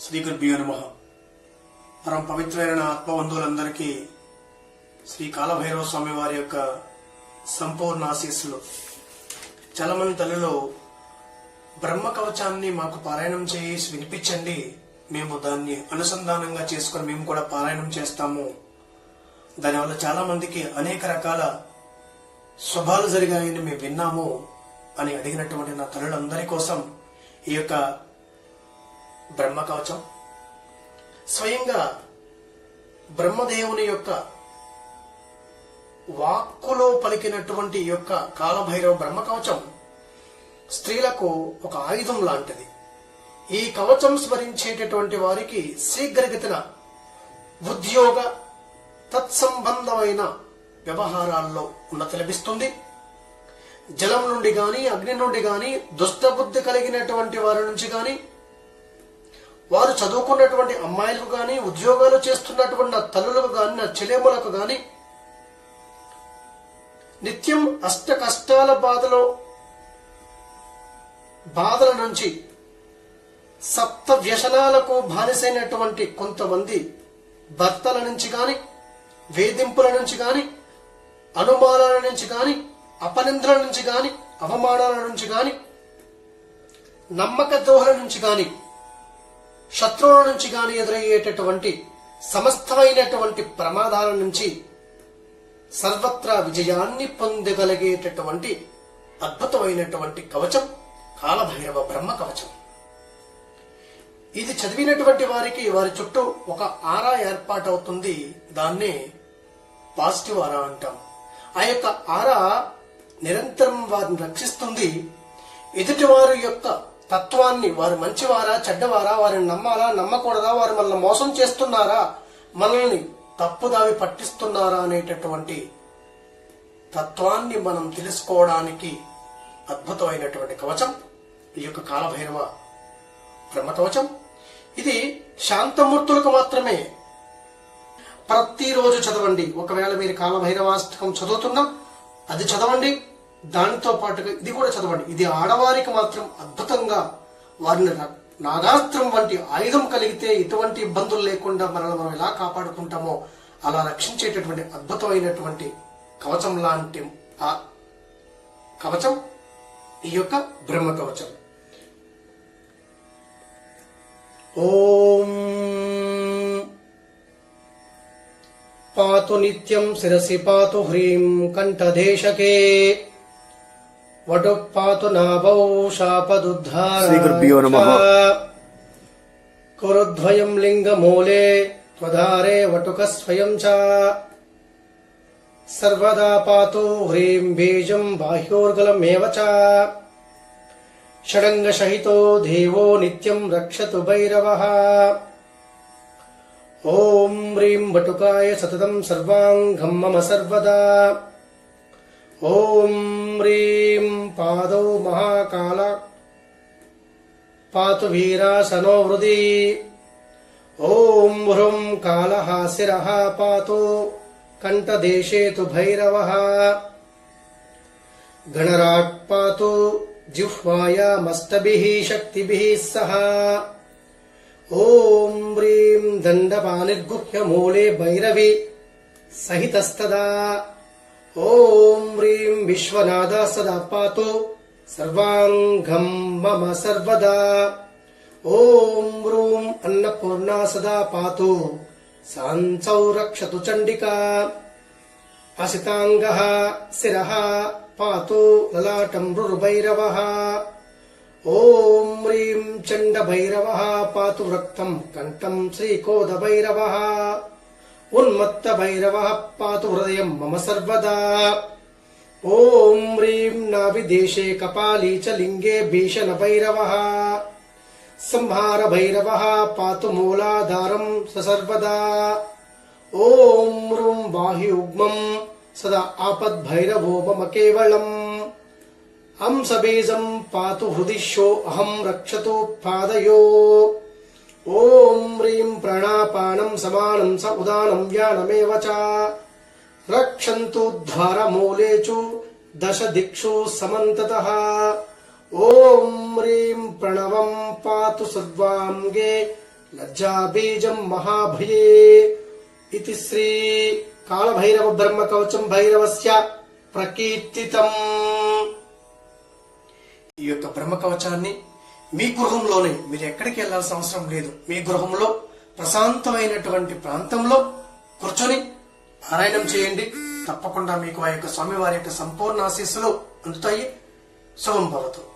శ్రీ గురుభ్యో నమ పవిత్రమైన ఆత్మబంధువులందరికీ శ్రీ కాలభైరవ స్వామి వారి యొక్క సంపూర్ణ ఆశీస్సులు. చలమన్ తల్లిలో బ్రహ్మ కవచాన్ని మాకు పారాయణం చేసి వినిపించండి. మేము దాన్ని అనుసంధానంగా చేసుకొని మేము కూడా పారాయణం చేస్తాము. దానివల్ల చాలా మందికి అనేక రకాల శుభాలు జరిగాయని మేము విన్నాము అని అడిగినటువంటి నా తల్లులందరి కోసం ఈ యొక్క బ్రహ్మ కవచం స్వయంగా బ్రహ్మదేవుని యొక్క వాక్కులో పలికినటువంటి యొక్క కాలభైరవ బ్రహ్మ కవచం స్త్రీలకు ఒక ఆయుధం లాంటిది. ఈ కవచం స్మరించేటటువంటి వారికి శీఘ్రగతిన ఉద్యోగ తత్సంబంధమైన వ్యవహారాల్లో ఉన్నతి లభిస్తుంది. జలం నుండి కానీ అగ్ని నుండి కానీ దుష్టబుద్ధి కలిగినటువంటి వారి నుంచి కానీ వారు చదువుకున్నటువంటి అమ్మాయిలకు కానీ ఉద్యోగాలు చేస్తున్నటువంటి నా తల్లులకు కానీ నా చెలేములకు కానీ నిత్యం అష్ట కష్టాల బాధలో బాధల నుంచి సప్త వ్యసనాలకు బానిసైనటువంటి కొంతమంది భర్తల నుంచి కానీ వేధింపుల నుంచి కానీ అనుమానాల నుంచి కానీ అపనిందల నుంచి కానీ అవమానాల నుంచి కానీ నమ్మక దోహల నుంచి కానీ శత్రువుల నుంచి కానీ ఎదురయ్యేటటువంటి సమస్తమైనటువంటి ప్రమాదాల నుంచి సర్వత్రా విజయాన్ని పొందగలిగేటటువంటి అద్భుతమైనటువంటి కవచం కాలభైరవ బ్రహ్మ కవచం. ఇది చదివినటువంటి వారికి వారి చుట్టూ ఒక ఆరా ఏర్పాటవుతుంది. దాన్నే పాజిటివ్ ఆరా అంటాం. ఆ యొక్క ఆరా నిరంతరం వారిని రక్షిస్తుంది. ఎదుటివారి యొక్క తత్వాన్ని వారు మంచివారా చెడ్డవారా వారిని నమ్మాలా నమ్మకూడదా వారు మనల్ని మోసం చేస్తున్నారా మనల్ని తప్పుదావి పట్టిస్తున్నారా అనేటటువంటి తత్వాన్ని మనం తెలుసుకోవడానికి అద్భుతమైనటువంటి కవచం. ఈ యొక్క కాలభైరవ బ్రహ్మ కవచం ఇది శాంతమూర్తులకు మాత్రమే ప్రతిరోజు చదవండి. ఒకవేళ మీరు కాలభైరవాష్టకం చదువుతున్నా అది చదవండి. దానితో పాటుగా ఇది కూడా చదవండి. ఇది ఆడవారికి మాత్రం అద్భుతంగా వారిని నాగాస్త్రం వంటి ఆయుధం కలిగితే ఎటువంటి ఇబ్బందులు లేకుండా మనల్ని మనం ఎలా కాపాడుకుంటామో అలా రక్షించేటటువంటి అద్భుతమైనటువంటి కవచం లాంటి ఆ కవచం ఈ యొక్క బ్రహ్మ కవచం. ఓం పాతు నిత్యం శిరసి పాతు హ్రీం కంఠదేశకే వటు పాతు నాభౌ శాపదుద్ధార నమః. కురుద్వయం లింగమూలే త్వధారే వటుక స్వయం చ. సర్వదా పాతు హ్రీం బీజం బాహ్యోర్గలమేవ చ. షడంగసహితో దేవో నిత్యం రక్షతు భైరవः. ఓం హ్రీం వటుకాయ సతతం సర్వాంగం మమ సర్వదా. ఓం హ్రీం ಪಾದೌ ಮಹಾಕಾಲ. ಪಾತು ವೀರಾಸನೋ ಹೃದಿ ಓಂ ಹೃಂ ಕಾಲಹಾಸಿರಃ ಪಾತು. ಕಂಠದೇಶೇ ತು ಭೈರವಃ. ಗಣರಾಟ್ ಪಾತು जिह्वायामस्तभिः शक्तिभिः सह ॐ ह्रीं दण्डपानिर्गुह्यमूले भैरवि सहितस्तदा ఓం హ్రీం విశ్వనాథ సదా పాతు సర్వాంగం మమ సర్వదా. ఓం హ్రూం అన్నపూర్ణ సదా పాతో సాంసౌ రక్షతు చండికా. అసితాంగ శిర పాతో లలాటం మృరుభైరవ ఓం హ్రీం చండభైరవ పాతు రక్తం కంఠం శ్రీకోదభైరవ. ఉన్మత్త భైరవ పాతు హృదయం మమ సర్వదా ఓం హ్రీం నాభిదేశే కపాలీ చ లింగే భీషణ భైరవ సంహార భైరవ పాతు మూలాధారం ససర్వదా ఓం రుం బాహ్యుగ్మం సదా ఆపద్భైరవో మమ కేవలం హంసబీజం పాతు హృదిశో అహం రక్షతు పాదయో ఓం హ్రీం ప్రాణాపానం సమానం స ఉదానం వ్యానమేవ చ. రక్షन्तु ద్వారమూలే దశ దిక్షు సమంతతః. ఓం హ్రీం ప్రణవం పాతు సర్వాంగే లజ్జాబీజం మహాభయే. ఇది శ్రీ కాళభైరవ బ్రహ్మ కవచం భైరవస్య ప్రకీర్తితం. ఈ యొక్క బ్రహ్మ కవచాన్ని మీ గృహంలోనే మీరు ఎక్కడికి వెళ్ళాల్సిన అవసరం లేదు. మీ గృహంలో ప్రశాంతమైనటువంటి ప్రాంతంలో కూర్చొని పారాయణం చేయండి. తప్పకుండా మీకు ఆ యొక్క స్వామివారి యొక్క సంపూర్ణ ఆశీస్సులు అందుతాయి. శుభం భవతు.